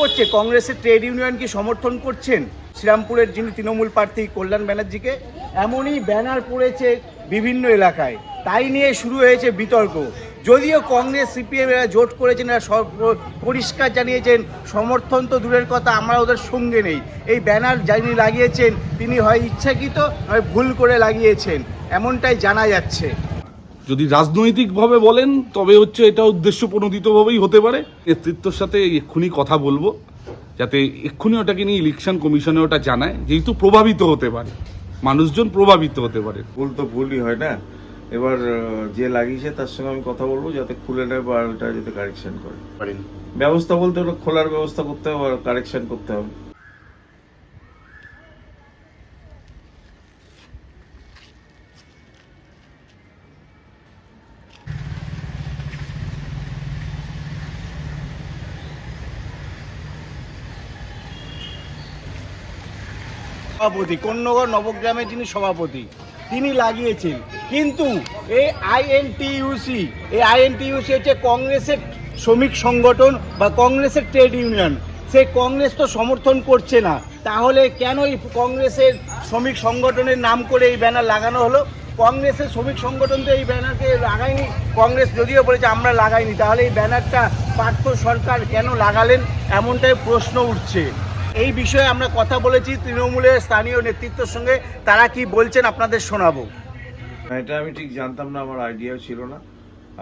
করছে? কংগ্রেসের trade union কি সমর্থন করছেন? শ্রীরামপুরের যিনি তৃণমূল প্রার্থী কল্যাণ ব্যানার্জিকে, এমনই ব্যানার পড়েছে বিভিন্ন এলাকায়। তাই নিয়ে শুরু হয়েছে বিতর্ক। যদিও কংগ্রেস, সিপিএম এরা জোট করেছেন, এরা পরিষ্কার জানিয়েছেন, সমর্থন তো দূরের কথা, আমরা ওদের সঙ্গে নেই। এই ব্যানার যিনি লাগিয়েছেন, তিনি হয় ইচ্ছাকৃত, হয় ভুল করে লাগিয়েছেন, এমনটাই জানা যাচ্ছে। যদি রাজনৈতিকভাবে বলেন তবে হচ্ছে এটা উদ্দেশ্য প্রণোদিতভাবেই হতে পারে। নেতৃত্বর সাথে এক্ষুনি কথা বলব যাতে এক্ষুনি ওটাকে নিয়ে ইলেকশন কমিশনে ওটা জানায় যেহেতু প্রভাবিত হতে পারে। মানুষজন প্রভাবিত হতে পারে। ভুল তো ভুলই হয় না। এবার যে লাগিয়েছে তার সঙ্গে আমি কথা বলব যাতে খুলে নেয় বা ওটা যাতে কারেকশন করে। পারেন। ব্যবস্থা বলতে ওটা খোলার ব্যবস্থা করতে হবে আর কারেকশন করতে হবে। সভাপতি, কন্যগর নবগ্রামের যিনি সভাপতি, তিনি লাগিয়েছেন। কিন্তু এই আইএনটিইউসি এই আইএনটিইউসি হচ্ছে কংগ্রেসের শ্রমিক সংগঠন বা কংগ্রেসের ট্রেড ইউনিয়ন। সে কংগ্রেস তো সমর্থন করছে না। তাহলে কেন এই কংগ্রেসের শ্রমিক সংগঠনের নাম করে এই ব্যানার লাগানো হলো? কংগ্রেসের শ্রমিক সংগঠন তো এই ব্যানারকে লাগায়নি। কংগ্রেস যদিও বলেছে আমরা লাগাইনি। তাহলে এই ব্যানারটা পার্থ সরকার কেন লাগালেন? এমনটাই প্রশ্ন উঠছে। এই বিষয়ে আমরা কথা বলেছি তৃণমূলের স্থানীয় নেতৃত্বের সঙ্গে। তারা কি বলছেন আপনাদের শোনাবো। এটা আমি ঠিক জানতাম না আমার আইডিয়াও ছিল না।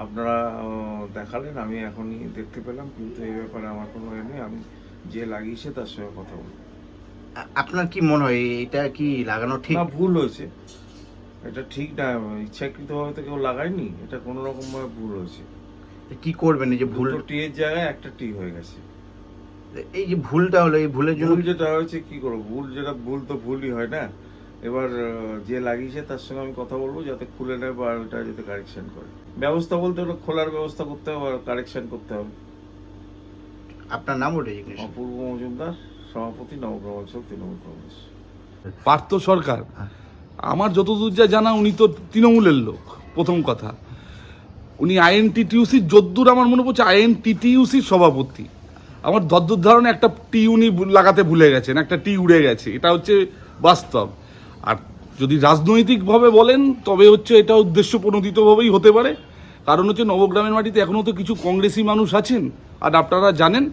আপনারা দেখালেন আমি এখনই দেখতে পেলাম কিন্তু এই ব্যাপারে আমার কোনো এ নেই। আমি যে লাগিয়েছে তার সঙ্গে কথা বলব। আপনার কি মনে হয় এটা কি লাগানো ঠিক? না ভুল হয়েছে। এটা ঠিক না ইচ্ছাকৃতভাবে তো কেউ লাগায়নি। এটা কোনো রকম ভাবে ভুল হয়েছে। কি করবেন এই যে ভুল? ভুল টি এর জায়গায় একটা টি হয়ে গেছে। এই যে ভুলটা হলো এই ভুলের জন্য ভুল যেটা হয়েছে কি করব? ভুল যেটা ভুল তো ভুলই হয় না? এবার যে লাগিয়েছে তার সঙ্গে আমি কথা বলব যাতে খুলে নেয় বা ওটা যাতে কারেকশন করে। ব্যবস্থা বলতে ওটা খোলার ব্যবস্থা করতে হবে আর কারেকশন করতে হবে। আপনার নাম ওটা জিজ্ঞেস অপূর্ব মজুমদার সভাপতি অঞ্চল তৃণমূল কংগ্রেস। পার্থ সরকার। আমার যতদূর যা জানা উনি তো তৃণমূলের লোক প্রথম কথা। উনি আইএনটিটিউসির যদ্দূর আমার মনে পড়ছে আইএনটিটিউসির সভাপতি। আমার দদ্দুর একটা টি উনি লাগাতে ভুলে গেছেন, একটা টি উড়ে গেছে, এটা হচ্ছে বাস্তব। আর যদি রাজনৈতিকভাবে বলেন, তবে হচ্ছে এটা উদ্দেশ্য প্রণোদিতভাবেই হতে পারে। কারণ হচ্ছে নবগ্রামের মাটিতে এখনও তো কিছু কংগ্রেসি মানুষ আছেন। আর আপনারা জানেন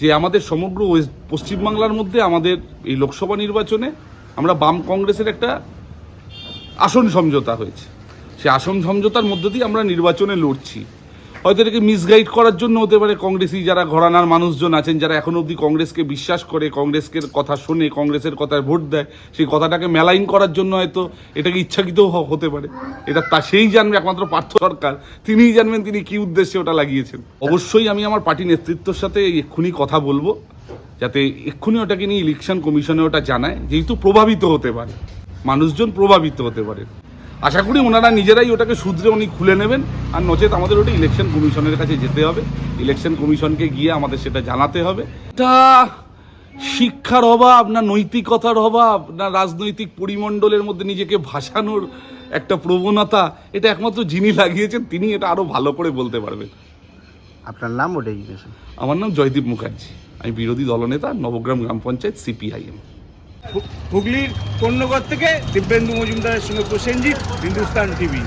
যে আমাদের সমগ্র ওয়েস্ট, পশ্চিমবাংলার মধ্যে আমাদের এই লোকসভা নির্বাচনে আমরা বাম কংগ্রেসের একটা আসন সমঝোতা হয়েছে। সে আসন সমঝোতার মধ্য দিয়ে আমরা নির্বাচনে লড়ছি। হয়তো এটাকে মিসগাইড করার জন্য হতে পারে কংগ্রেসি যারা ঘরানার মানুষজন আছেন, যারা এখনও অবধি কংগ্রেসকে বিশ্বাস করে কংগ্রেসকে কথা শোনে, কংগ্রেসের কথায় ভোট দেয়, সেই কথাটাকে মেলাইন করার জন্য হয়তো এটাকে ইচ্ছাকৃত হতে পারে। এটা তা সেই জানবে একমাত্র পার্থ সরকার। তিনিই জানবেন তিনি কি উদ্দেশ্যে ওটা লাগিয়েছেন। অবশ্যই আমি আমার পার্টি নেতৃত্বর সাথে এক্ষুনি কথা বলব, যাতে এক্ষুনি ওটাকে নিয়ে ইলেকশন কমিশনে ওটা জানায়, যেহেতু প্রভাবিত হতে পারে। মানুষজন প্রভাবিত হতে পারে। আশা করি ওনারা নিজেরাই ওটাকে শুধরে উনি খুলে নেবেন। আর নচেত আমাদের ওটা ইলেকশন কমিশনের কাছে যেতে হবে। ইলেকশন কমিশনকে গিয়ে আমাদের সেটা জানাতে হবে। এটা শিক্ষার অভাব না নৈতিকতার অভাব না রাজনৈতিক পরিমণ্ডলের মধ্যে নিজেকে ভাসানোর একটা প্রবণতা এটা একমাত্র যিনি লাগিয়েছেন তিনি এটা আরও ভালো করে বলতে পারবেন। আপনার নাম ওটাই আমার নাম জয়দীপ মুখার্জি। আমি বিরোধী দলনেতা নবগ্রাম গ্রাম পঞ্চায়েত সিপিআইএম হুগলির কন্যগর থেকে দিব্যেন্দু মজুমদারের সঙ্গে প্রসেনজিৎ হিন্দুস্তান টিভি।